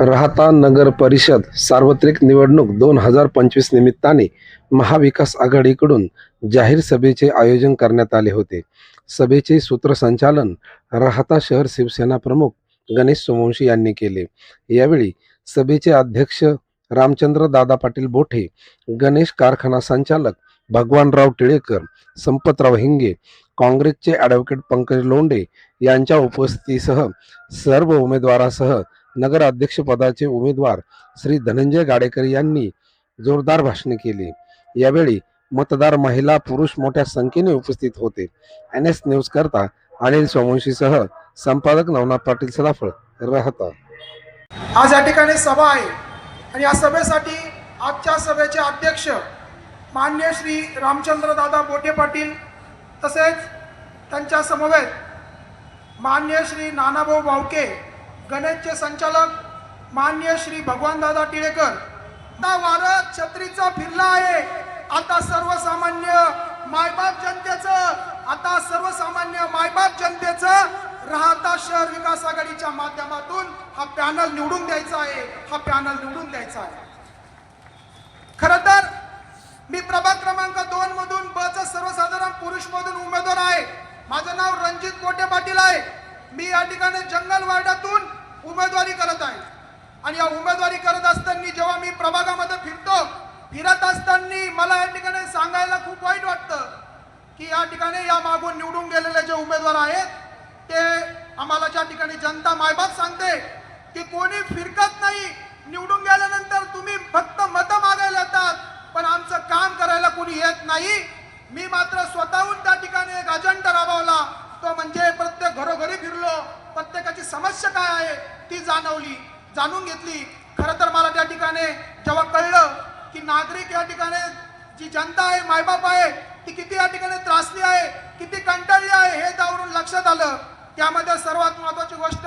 राहता नगर परिषद सार्वत्रिक निवडणूक दोन हजार पंचवीस निमित्ताने महाविकास आघाडीकडून जाहीर सभेचे आयोजन करण्यात आले होते. सभेचे सूत्रसंचालन राहता शहर शिवसेना प्रमुख गणेश सोमवंशी यांनी केले. यावेळी सभेचे अध्यक्ष रामचंद्र दादा पाटील बोठे गणेश कारखाना संचालक भगवानराव टिळेकर संपतराव हिंगे काँग्रेसचे ॲडव्होकेट पंकज लोंडे यांच्या उपस्थितीसह सर्व उमेदवारासह नगराध्यक्षपदाचे उमेदवार श्री धनंजय गाडेकर यांनी जोरदार भाषणे केली. यावेळी मतदार महिला पुरुष मोठ्या संख्येने उपस्थित होते. एन एस न्यूज करता अनिल सोमवंशीसह संपादक नवनाथ पाटील सराफळ राहता. आज या ठिकाणी सभा आहे आणि या सभेसाठी आजच्या सभेचे अध्यक्ष मान्य श्री रामचंद्र दादा बोटे पाटील तसेच त्यांच्या समवेत मान्य श्री नानाभाऊ भावके गणेशचे संचालक मान्य श्री भगवानदादा टिळेकर. आता वारं छत्रीचा फिरला आहे. आता सर्वसामान्य मायबाप जनतेचं आता सर्वसामान्य मायबाप जनतेचं राहता शहर विकास आघाडीच्या माध्यमातून हा पॅनल निवडून द्यायचा आहे. हा पॅनल निवडून द्यायचा आहे. खर तर मी प्रभाग क्रमांक दोन मधून ब सर्वसाधारण पुरुष मधून उमेदवार आहे. माझं नाव रणजित कोटे पाटील आहे. मी या ठिकाणी जंगल वार्डातून उमेदवारी करत आहे. आणि या उमेदवारी करत असताना जेव्हा मी प्रभागामध्ये फिरतो फिरत असताना मला या ठिकाणी सांगायला खूप वाईट वाटतं की या ठिकाणी या मागून निवडून गेलेले जे उमेदवार आहेत ते आम्हाला ज्या ठिकाणी जनता मायबाप सांगते की कोणी फिरकत नाही निवडून गेल्यानंतर तुम्ही फक्त मतं मागायला येतात पण आमचं काम करायला कोणी येत नाही मी मात्र स्वतःहून त्या ठिकाणी एक अजंड राबवला. तो म्हणजे प्रत्येक घरोघरी फिरलो. प्रत्येकाची समस्या काय आहे ती जाणवली जाणून घेतली. खरं तर मला त्या ठिकाणी जेव्हा कळलं की नागरिक या ठिकाणी जी जनता आहे मायबाप आहे ती किती या ठिकाणी त्रासली आहे किती कंटाळली आहे हे त्यावरून लक्षात आलं. त्यामध्ये सर्वात महत्वाची गोष्ट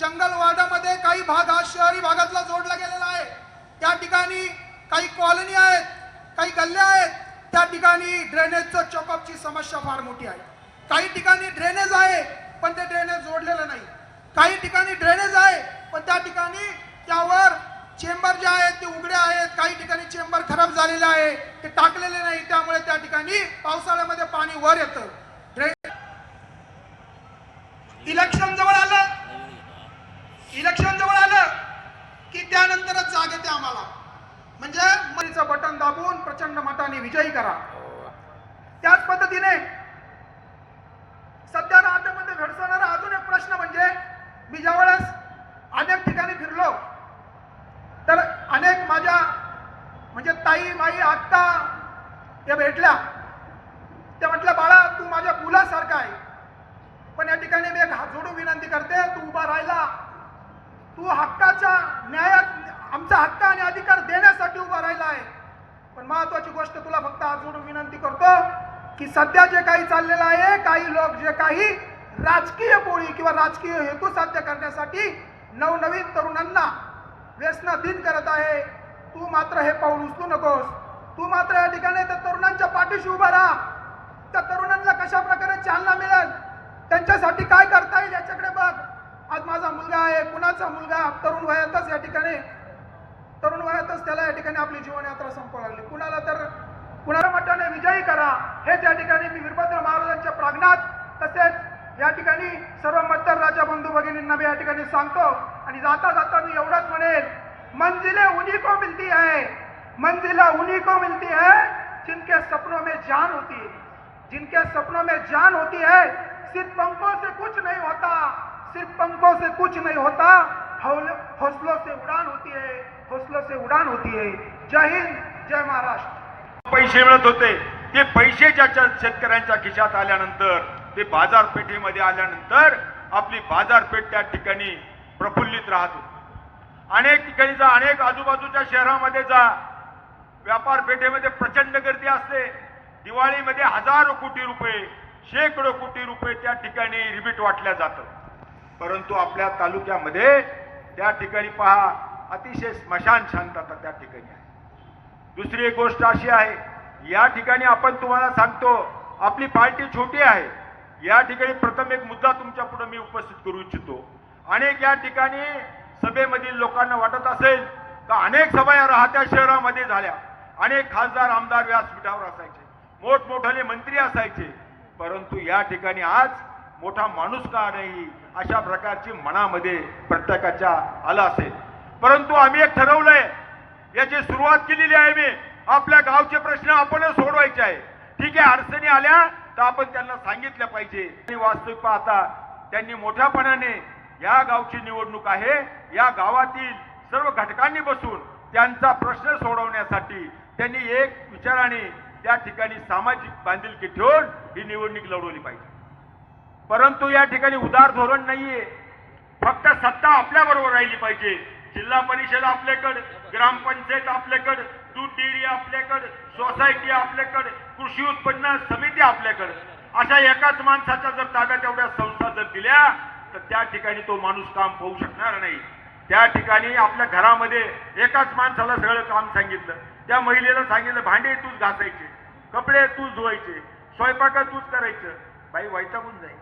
जंगलवाडामध्ये काही भाग हा शहरी भागातला जोडला गेलेला आहे. त्या ठिकाणी काही कॉलनी आहेत काही गल्ल्या आहेत. त्या ठिकाणी ड्रेनेजचं चॉकअपची समस्या फार मोठी आहे. काही ठिकाणी ड्रेनेज आहे पण ते ड्रेनेज जोडलेलं नाही. काही ठिकाणी ड्रेनेज आहे पण त्या ठिकाणी त्यावर चेंबर जे आहेत ते उघडे आहेत. काही ठिकाणी चेंबर खराब झालेले आहे ते टाकलेले नाही. त्यामुळे त्या ठिकाणी पावसाळ्यामध्ये पाणी वर येतं. इलेक्शन जवळ आलं. इलेक्शन जवळ आलं की त्यानंतरच जाग येते आम्हाला. म्हणजे मरीचं बटन दाबून प्रचंड मताने विजयी करा. त्याच पद्धतीने सध्या राज्यामध्ये घडसणारा अजून एक प्रश्न म्हणजे मी ज्यावेळेस अनेक ठिकाणी फिरलो तर अनेक माझ्या म्हणजे ताई माई आत्ता या भेटल्या. त्या म्हटल्या बाळा तू माझ्या मुलासारखा आहे. पण या ठिकाणी मी एक हात जोडून विनंती करते तू उभा राहिला. तू हक्काच्या न्यायात आमचा हक्क आणि अधिकार देण्यासाठी उभा राहिला आहे. पण महत्वाची गोष्ट तुला फक्त अजून जोडून विनंती करतो की सध्या जे काही चाललेलं आहे काही लोक जे काही राजकीय पोळी किंवा राजकीय हेतू साध्य करण्यासाठी नवनवीन तरुणांना व्यसनाधीन करत आहे. तू मात्र हे पाऊल उचलू नकोस. तू मात्र या ठिकाणी त्या तरुणांच्या पाठीशी उभा राहा. त्या तरुणांना कशा प्रकारे चालना मिळेल? त्यांच्यासाठी काय करता येईल याच्याकडे बघ. आज माझा मुलगा आहे कुणाचा मुलगा? तरुण वयातच या ठिकाणी तरुण वयातच त्याला या ठिकाणी आपली जीवनयात्रा संपवा लागली. कुणाला तर कुणाला मठाने विजयी करा. हेच या ठिकाणी मी वीरभद्र महाराजांच्या प्रांगणात तसेच या ठिकाणी सर्व मतदार राजा बंधू भगिनींना मी या ठिकाणी सांगतो. आणि जाता जाता मी एवढंच म्हणेल मंजिले उन्हीं को मिलती है मंजिला उन्हीं को मिलती है जिनके सपनों में जान होती है जिनके सपनों में जान होती है सिर्फ पंखों से कुछ नहीं होता सिर्फ पंखों से कुछ नहीं होता हौसलों से उड़ान होती है। हौसलों से उड़ान होती है। जय हिंद जय महाराष्ट्र। पैसे मिळत होते. ते पैसे ज्याच्या शेतकऱ्यांच्या खिशात आल्यानंतर ते बाजारपेठेमध्ये आल्यानंतर आपली बाजारपेठ त्या ठिकाणी प्रफुल्लित राहत अनेक ठिकाणी जा अनेक आजूबाजूच्या शहरामध्ये जा. व्यापार पेठेमध्ये प्रचंड गर्दी असते. दिवाळीमध्ये हजारो कोटी रुपये शेकडो कोटी रुपये त्या ठिकाणी रिबीट वाटल्या जातं. परंतु आपल्या तालुक्यामध्ये त्या ठिकाणी पहा अतिशय स्मशान शांतता त्या ठिकाणी आहे. दुसरी एक गोष्ट अशी आहे या ठिकाणी आपण तुम्हाला सांगतो आपली पार्टी छोटी आहे. या ठिकाणी प्रथम एक मुद्दा तुमच्यापुढे मी उपस्थित करू इच्छितो. अनेक या ठिकाणी सभेमधील लोकांना वाटत असेल तर अनेक सभा या राहत्या शहरामध्ये झाल्या. अनेक खासदार आमदार व्यासपीठावर असायचे. मोठमोठाले मंत्री असायचे. परंतु या ठिकाणी आज मोठा माणूस का नाही अशा प्रकारची मनामध्ये प्रत्येकाच्या आलं असेल. परंतु आम्ही एक ठरवलंय. याची सुरुवात केलेली आहे मी. आपल्या गावचे प्रश्न आपणच सोडवायचे आहे. ठीक आहे अडचणी आल्या तर आपण त्यांना सांगितल्या पाहिजे. आणि वास्तविक पाहता त्यांनी मोठ्यापणाने या गावची निवडणूक आहे. या गावातील सर्व घटकांनी बसून त्यांचा प्रश्न सोडवण्यासाठी त्यांनी एक विचाराने त्या ठिकाणी सामाजिक बांधिलकी ठेवून ही निवडणूक लढवली पाहिजे. परंतु या ठिकाणी उदार धोरण नाहीये. फक्त सत्ता आपल्याबरोबर राहिली पाहिजे. जिल्हा परिषद आपल्याकडं ग्रामपंचायत आपल्याकडं दूध डेअरी आपल्याकडं सोसायटी आपल्याकडं कृषी उत्पन्न समिती आपल्याकडं. अशा एकाच माणसाच्या जर ताब्यात एवढ्या संस्था जर दिल्या तर त्या ठिकाणी तो माणूस काम होऊ शकणार नाही. त्या ठिकाणी आपल्या घरामध्ये एकाच माणसाला सगळं काम सांगितलं. त्या महिलेला सांगितलं भांडे तूच घासायचे कपडे तूच धुवायचे स्वयंपाक तूच करायचं. बाई वैतागून जाईल.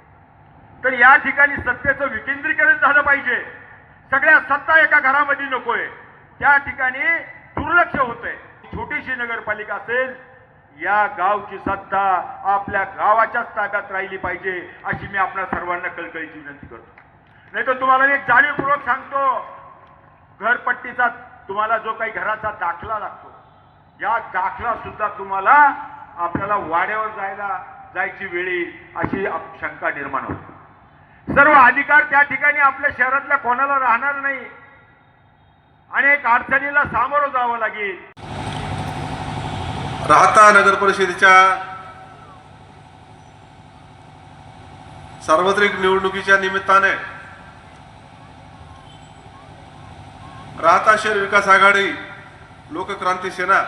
तर या ठिकाणी सत्तेचं विकेंद्रीकरण झालं पाहिजे. सगळ्या सत्ता एका घरामध्ये नकोय. त्या ठिकाणी दुर्लक्ष होतंय. छोटीशी नगरपालिका असेल या गावची सत्ता आपल्या गावाच्याच ताब्यात राहिली पाहिजे अशी मी आपल्या सर्वांना कळकळीची विनंती करतो. नाही तर तुम्हाला मी एक जाणीवपूर्वक सांगतो घरपट्टीचा तुम्हाला जो काही घराचा दाखला लागतो या दाखला सुद्धा तुम्हाला आपल्याला वाड्यावर जायला जायची वेळी अशी आप- शंका निर्माण होते. सर्व अधिकार त्या ठिकाणी आपल्या शहरातल्या कोणाला राहणार नाही. आणि एक अडचणीला सामोरं जावं लागेल. राहता नगर परिषदेच्या सार्वत्रिक निवडणुकीच्या निमित्ताने राहता शहर विकास आघाडी लोकक्रांती सेना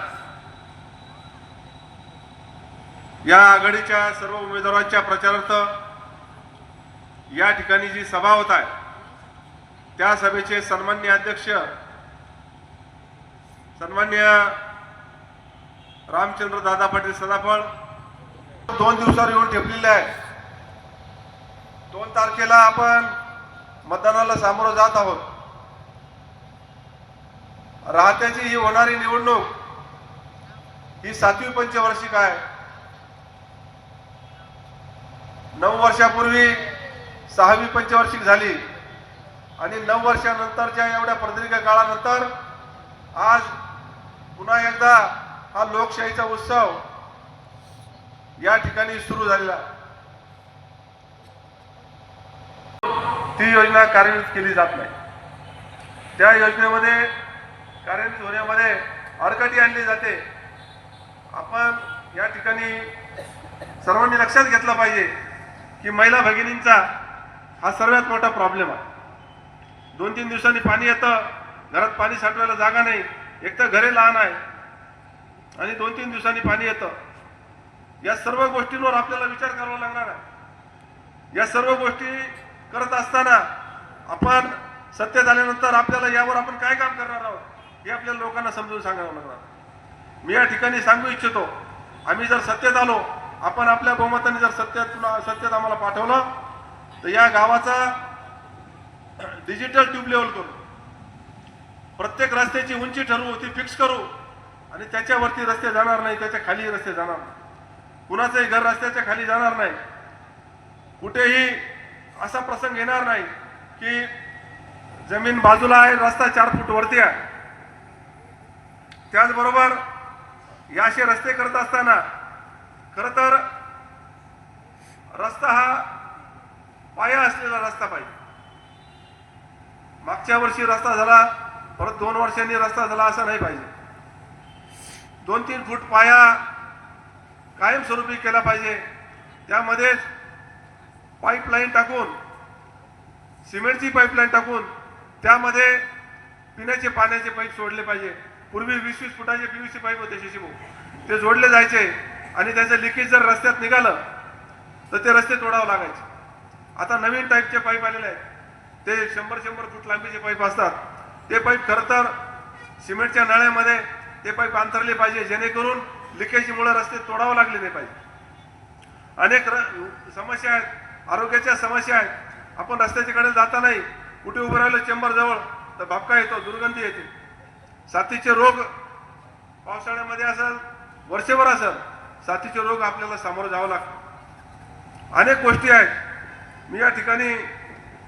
या आघाडीच्या सर्व उमेदवारांच्या प्रचारार्थ या ठिकाणी जी सभा होत आहे त्या सभेचे सन्मान्य अध्यक्ष सन्मान्य रामचंद्र दादा पाटील सदाफळ दोन दिवसावर येऊन ठेपलेले आहे दोन तारखेला आपण मतदानाला सामोरं जात आहोत. राहत्याची ही होणारी निवडणूक ही सातवी पंचवार्षिक आहे. नऊ वर्षापूर्वी सहावी पंचवार्षिक झाली. आणि नऊ वर्षानंतरच्या एवढ्या प्रदीर्घ काळानंतर आज पुन्हा एकदा हा लोकशाहीचा उत्सव या ठिकाणी सुरू झालेला. ती योजना कार्यान्वित केली जात नाही. त्या योजनेमध्ये कार्यान्वित होण्यामध्ये अडकटी आणली जाते. आपण या ठिकाणी सर्वांनी लक्षात घेतलं पाहिजे की महिला भगिनींचा हा सर्वात मोठा प्रॉब्लेम आहे. दोन तीन दिवसांनी पाणी येतं घरात पाणी साठवायला जागा नाही एक तर घरे लहान आहे आणि दोन तीन दिवसांनी पाणी येतं. या सर्व गोष्टींवर आपल्याला विचार करावा लागणार आहे. या सर्व गोष्टी करत असताना आपण सत्य झाल्यानंतर आपल्याला यावर आपण काय काम करणार आहोत हे आपल्या लोकांना समजून सांगावं लागणार मी या ठिकाणी सांगू इच्छितो आम्ही जर सत्तेत आलो आपण आपल्या बहुमताने जर सत्यात सत्यात आम्हाला पाठवलं तर या गावाचा डिजिटल ट्यूब लेवल करू. प्रत्येक रस्त्याची उंची ठरवू ती फिक्स करू आणि त्याच्यावरती रस्ते जाणार नाही त्याच्याखाली रस्ते जाणार नाही. कुणाचंही घर रस्त्याच्या खाली जाणार नाही. कुठेही असा प्रसंग येणार नाही की जमीन बाजूला आहे रस्ता चार फूट वरती आहे. त्याचबरोबर या असे रस्ते करत असताना खरं तर रस्ता हा पाया असलेला रस्ता पाहिजे. मागच्या वर्षी रस्ता झाला परत दोन वर्षांनी रस्ता झाला असं नाही पाहिजे. दोन तीन फूट पाया कायमस्वरूपी केला पाहिजे. त्यामध्येच पाईपलाईन टाकून सिमेंटची पाईपलाईन टाकून त्यामध्ये पिण्याचे पाण्याचे पाईप सोडले पाहिजे. पूर्वी वीस वीस फुटाचे सी पाईप होते शिशिबू ते जोडले जायचे आणि त्याचं लिकेज जर रस्त्यात निघालं तर ते रस्ते तोडावं लागायचे. आता नवीन टाईपचे पाईप आलेले आहेत. ते शंभर शंभर फूट लांबीचे पाईप असतात. ते पाईप खरं तर सिमेंटच्या नळ्यामध्ये ते पाईप अंतरले पाहिजे जेणेकरून लिकेजमुळे रस्ते तोडावं लागले नाही पाहिजे. अनेक र समस्या आहेत. आरोग्याच्या समस्या आहेत. आपण रस्त्याच्याकडे जाता नाही कुठे उभं राहिलं चेंबरजवळ तर भापका येतो दुर्गंधी येते. साथीचे रोग पावसाळ्यामध्ये असेल वर्षभर असेल साथीचे रोग आपल्याला सामोरं जावं लागतं. अनेक गोष्टी आहेत. मी या ठिकाणी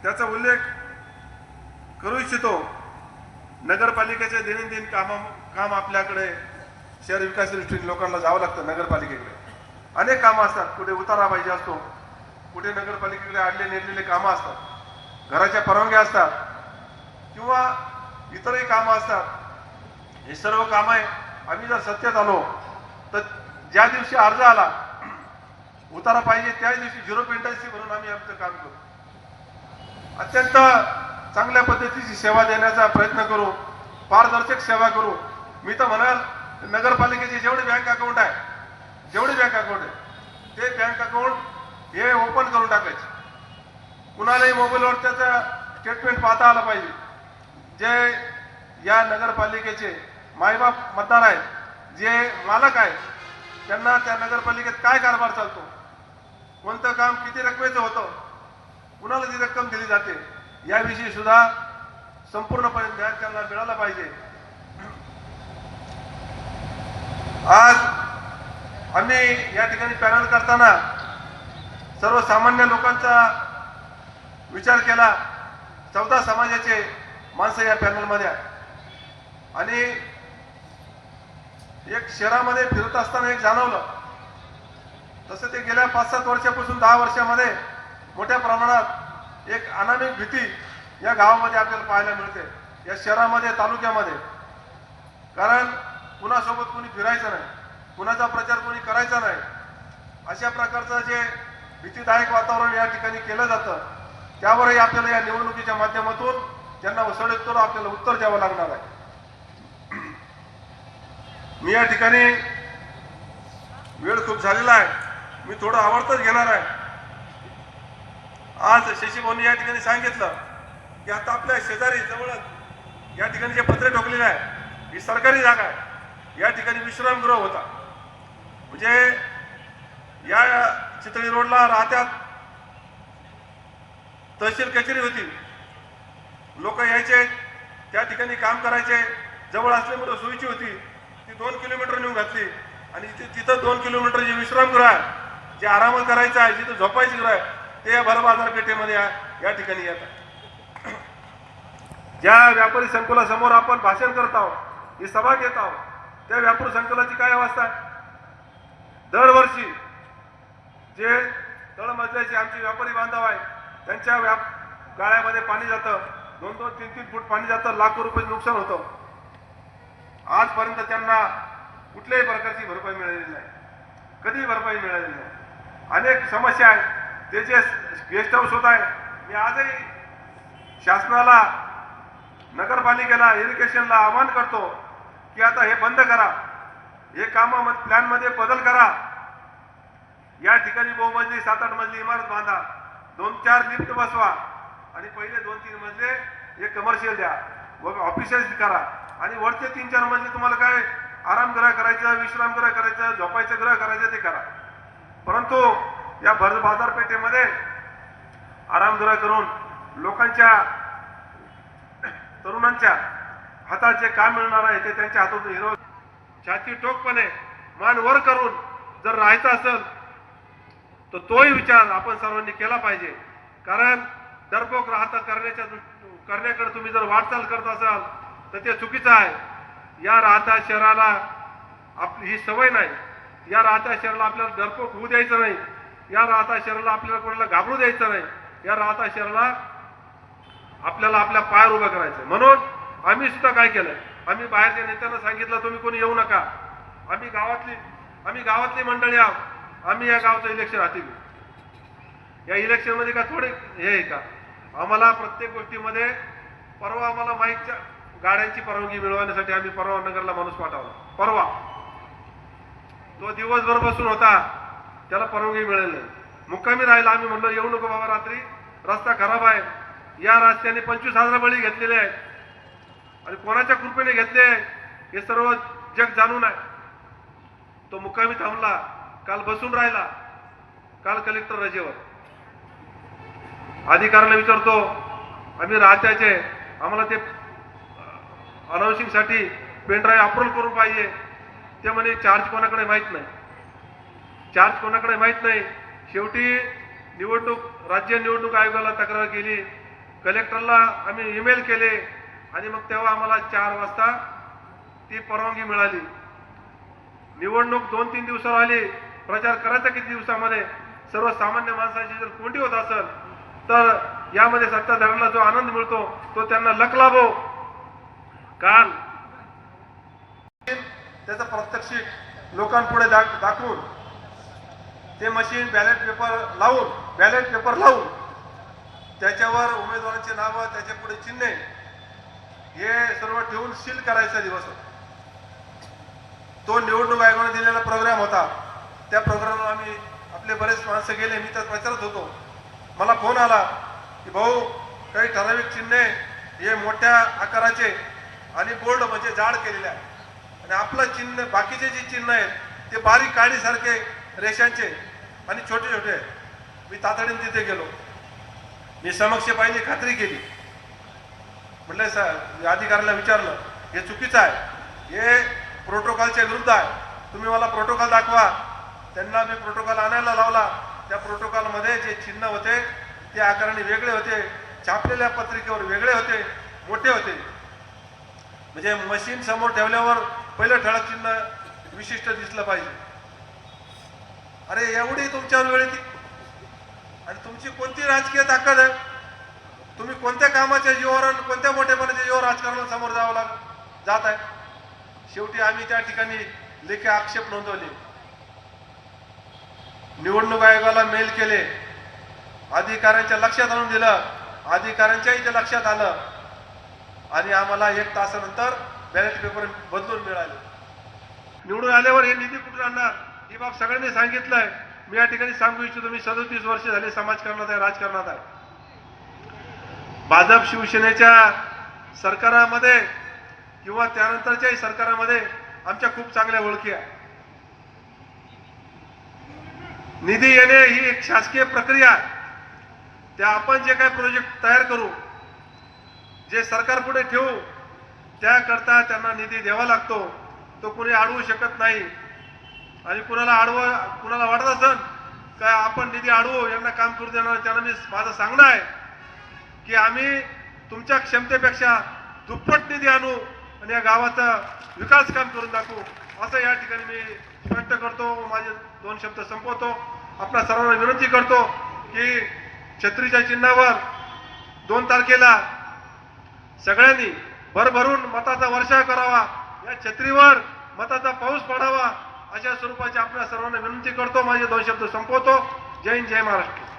त्याचा उल्लेख करू इच्छितो. नगरपालिकेचे दैनंदिन काम काम आपल्याकडे शहर विकास दृष्टीने लोकांना जावं लागतं नगरपालिकेकडे. अनेक कामं असतात. कुठे उतारा पाहिजे असतो कुठे नगरपालिकेकडे आणले नेलेले कामं असतात. घराच्या परवानग्या असतात. किंवा इतरही कामं असतात. हे सर्व कामं आहे. आम्ही जर सत्यात आलो तर ज्या दिवशी अर्ज आला उतारा पाहिजे त्याच दिवशी झिरो पेंटन्सी म्हणून आम्ही आमचं काम करू. अत्यंत चांगल्या पद्धतीची सेवा देण्याचा प्रयत्न करू. पारदर्शक सेवा करू. मी तर म्हणाल नगरपालिकेचे जेवढे बँक अकाउंट आहे जेवढे बँक अकाउंट आहे ते बँक अकाउंट हे ओपन करून टाकायचे. कुणालाही मोबाईलवर त्याचं स्टेटमेंट पाहता आलं पाहिजे. जे या नगरपालिकेचे मायबाप मतदार आहेत जे मालक आहेत त्यांना त्या नगरपालिकेत काय कारभार चालतो? कोणतं काम किती रकमेचं होतं? कुणाला ती रक्कम दिली जाते? याविषयी सुद्धा संपूर्णपणे ज्ञान त्यांना मिळालं पाहिजे. आज आम्ही या ठिकाणी पॅनल करताना सर्वसामान्य लोकांचा विचार केला. चौदा समाजाचे माणसं या पॅनलमध्ये आणि एक शहरामध्ये फिरत असताना एक जाणवलं. तसं ते गेल्या पाच सात वर्षापासून दहा वर्षामध्ये मोठ्या प्रमाणात एक अनामिक भीती या गावामध्ये आपल्याला पाहायला मिळते. या शहरामध्ये तालुक्यामध्ये. कारण कुणासोबत कोणी फिरायचं नाही कुणाचा प्रचार कोणी करायचा नाही अशा प्रकारचं जे भीतीदायक वातावरण या ठिकाणी केलं जातं त्यावरही आपल्याला या निवडणुकीच्या माध्यमातून त्यांना सडेतोड आपल्याला उत्तर द्यावं लागणार आहे. मी या ठिकाणी वेळ खूप झालेला आहे. मी थोडं आवडतच घेणार आहे. आज शशीभाऊनी या ठिकाणी सांगितलं की आता आपल्या शेजारी जवळच या ठिकाणी जे पत्रे ठोकलेले आहे ही सरकारी जागा आहे. या ठिकाणी विश्रामगृह होता. म्हणजे या चितळी रोडला राहत्यात तहसील कचेरी होती. लोक यायचे त्या ठिकाणी काम करायचे जवळ असल्यामुळे सोयीची होती. ती दोन किलोमीटर नेऊन घातली आणि तिथं दोन किलोमीटर जे विश्रामगृह आहे. जे आराम करायचं आहे जिथं झोपायची गृह आहे ते भर बाजारपेठेमध्ये या या ठिकाणी येतात. ज्या व्यापारी संकुलासमोर आपण भाषण करत आहोत ही सभा घेत आहोत त्या व्यापारी संकुलाची काय अवस्था आहे? दरवर्षी जे तळमजल्याचे आमचे व्यापारी बांधव आहे त्यांच्या व्याप गाळ्यामध्ये पाणी जातं. दोन दोन तीन तीन फूट पाणी जातं लाखो रुपये नुकसान होतं. आजपर्यंत त्यांना कुठल्याही प्रकारची भरपाई मिळालेली नाही. कधी भरपाई मिळालेली नाही. अनेक समस्या आहेत. त्याचे गेस्ट हाऊस होत आहे मी आजही शासनाला नगरपालिकेला इरिगेशनला आवाहन करतो की आता हे बंद करा. हे कामा प्लॅनमध्ये बदल करा. या ठिकाणी बहुमजली सात आठ मजली इमारत बांधा. दोन चार लिफ्ट बसवा. आणि पहिले दोन तीन मजले हे कमर्शियल द्या. व ऑफिसेस करा. आणि वरचे तीन चार मजले तुम्हाला काय आरामगृह करायचं विश्रामगृह करायचं झोपायचं ग्रह करायचं ते करा. परंतु या भर बाजारपेठेमध्ये आरामगृह करून लोकांच्या तरुणांच्या हातात जे काम मिळणार आहे ते त्यांच्या हातातून हिरव छाती टोकपणे मान वर करून जर राहायचं असेल तर तोही विचार आपण सर्वांनी केला पाहिजे. कारण डरपोक राहता करण्याच्या करण्याकडे तुम्ही जर वाटचाल करत असाल तर ते चुकीचं आहे. या राहता शहराला आपली ही सवय नाही. या राहता शहराला आपल्याला डरपोक होऊ द्यायचं नाही. या राहता शहराला आपल्याला कोणाला घाबरू द्यायचं नाही. या राहता शहराला आपल्याला आपल्या पायावर उभं करायचं म्हणून आम्ही सुद्धा काय केलं आम्ही बाहेरच्या नेत्यांना सांगितलं तुम्ही कोणी येऊ नका. आम्ही गावातली आम्ही गावातली मंडळी आहोत. आम्ही या गावचं इलेक्शन हाती घेऊ. या इलेक्शनमध्ये का थोडे हे आहे का? आम्हाला प्रत्येक गोष्टीमध्ये परवा आम्हाला माईकच्या गाड्यांची परवानगी मिळवण्यासाठी आम्ही परवा नगरला माणूस पाठवला. परवा. तो दिवसभर बसून होता. त्याला परवानगी मिळेल नाही. मुक्कामी राहिला आम्ही म्हणलो येऊ नको बाबा रात्री. रस्ता खराब आहे. या रस्त्याने पंचवीस हजार बळी घेतलेले आहेत. आणि कोणाच्या कृपेने घेतले हे सर्व जग जाणून आहे. तो मुक्कामी थांबला. काल बसून राहिला. काल कलेक्टर रजेवर. अधिकाऱ्याला विचारतो आम्ही राहत्याचे. आम्हाला ते अनाऊन्सिंगसाठी पेनड्राईव्ह अप्रूव्ह करून पाहिजे. ते म्हणे चार्ज कोणाकडे माहीत नाही. चार्ज कोणाकडे माहीत नाही. शेवटी निवडणूक राज्य निवडणूक आयोगाला तक्रार केली. कलेक्टरला आम्ही ईमेल केले आणि मग तेव्हा आम्हाला चार वाजता ती परवानगी मिळाली. निवडणूक दोन तीन दिवसावर आली. प्रचार करायचा किती दिवसामध्ये? सर्वसामान्य माणसाची जर कोंडी होत असेल तर यामध्ये सत्ताधाऱ्यांना जो आनंद मिळतो तो त्यांना लक लाभो काल त्याचा प्रत्यक्ष लोकांपुढे दा दाखवून ते मशीन बॅलेट पेपर लावून बॅलेट पेपर लावून त्याच्यावर उमेदवारांची नावं त्याच्या पुढे चिन्हे हे सर्व ठेवून सील करायचा दिवस होता. तो निवडणूक आयोगाने दिलेला प्रोग्राम होता. त्या प्रोग्रामला आम्ही आपले बरेच माणसं गेले मी तर प्रचारत होतो. मला फोन आला की भाऊ काही ठराविक चिन्हे हे मोठ्या आकाराचे आणि बोर्ड म्हणजे जाड केलेले आहे आणि आपलं चिन्ह बाकीचे जे चिन्ह आहेत ते बारीक काडीसारखे रेषांचे आणि छोटे छोटे आहेत. मी तातडीने तिथे गेलो. मी समक्ष पाहिजे खात्री केली. म्हटलं सर अधिकाऱ्याला विचारलं हे चुकीचं आहे. हे प्रोटोकॉलच्या विरुद्ध आहे. तुम्ही मला प्रोटोकॉल दाखवा. त्यांना मी प्रोटोकॉल आणायला लावला. त्या प्रोटोकॉलमध्ये जे चिन्ह होते ते आकारणी वेगळे होते. छापलेल्या पत्रिकेवर वेगळे होते मोठे होते. म्हणजे मशीन समोर ठेवल्यावर पहिलं ठळक चिन्ह विशिष्ट दिसलं पाहिजे. अरे एवढी तुमच्यावर वेळ ती आणि तुमची कोणती राजकीय ताकद आहे? तुम्ही कोणत्या कामाच्या जीवावर आणि कोणत्या मोठेपणाच्या जीवावर राजकारणाला समोर जावं लाग जात आहे? शेवटी आम्ही त्या ठिकाणी लेखी आक्षेप नोंदवले. निवडणूक आयोगाला मेल केले. अधिकाऱ्यांच्या लक्षात आणून दिलं. अधिकाऱ्यांच्याही ते लक्षात आलं. आणि आम्हाला एक तासानंतर बॅलेट पेपर बदलून मिळाले. निवडून आल्यावर हे निधी कुठून आणणार ही बाब सगळ्यांनी सांगितलंय. मी या ठिकाणी सांगू इच्छितो मी सदोतीस वर्ष झाले समाजकारणात आहे राजकारणात आहे. भाजप शिवसेनेच्या सरकारामध्ये किंवा त्यानंतरच्याही सरकारामध्ये आमच्या खूप चांगल्या ओळखी आहे निधी येणे ही एक शासकीय प्रक्रिया आहे. त्या आपण जे काही प्रोजेक्ट तयार करू जे सरकार पुढे ठेवू त्याकरता त्यांना निधी द्यावा लागतो. तो कुणी अडवू शकत नाही. आणि कुणाला अडव कुणाला वाटत असेल काय आपण निधी अडवू यांना काम करू देणार त्यांना मी माझं सांगणं आहे की आम्ही तुमच्या क्षमतेपेक्षा दुप्पट निधी आणू आणि या गावाचा विकास काम करून दाखवू. असं या ठिकाणी मी स्पष्ट करतो. माझे दोन शब्द संपवतो. आपल्या सर्वांना विनंती करतो की छत्रीच्या चिन्हावर दोन तारखेला सगळ्यांनी भरभरून मताचा वर्षा करावा. या छत्रीवर मताचा पाऊस पडावा. अशा स्वरूपाची आपल्या सर्वांना विनंती करतो. माझे दोन शब्द संपवतो. जय हिंद जय महाराष्ट्र.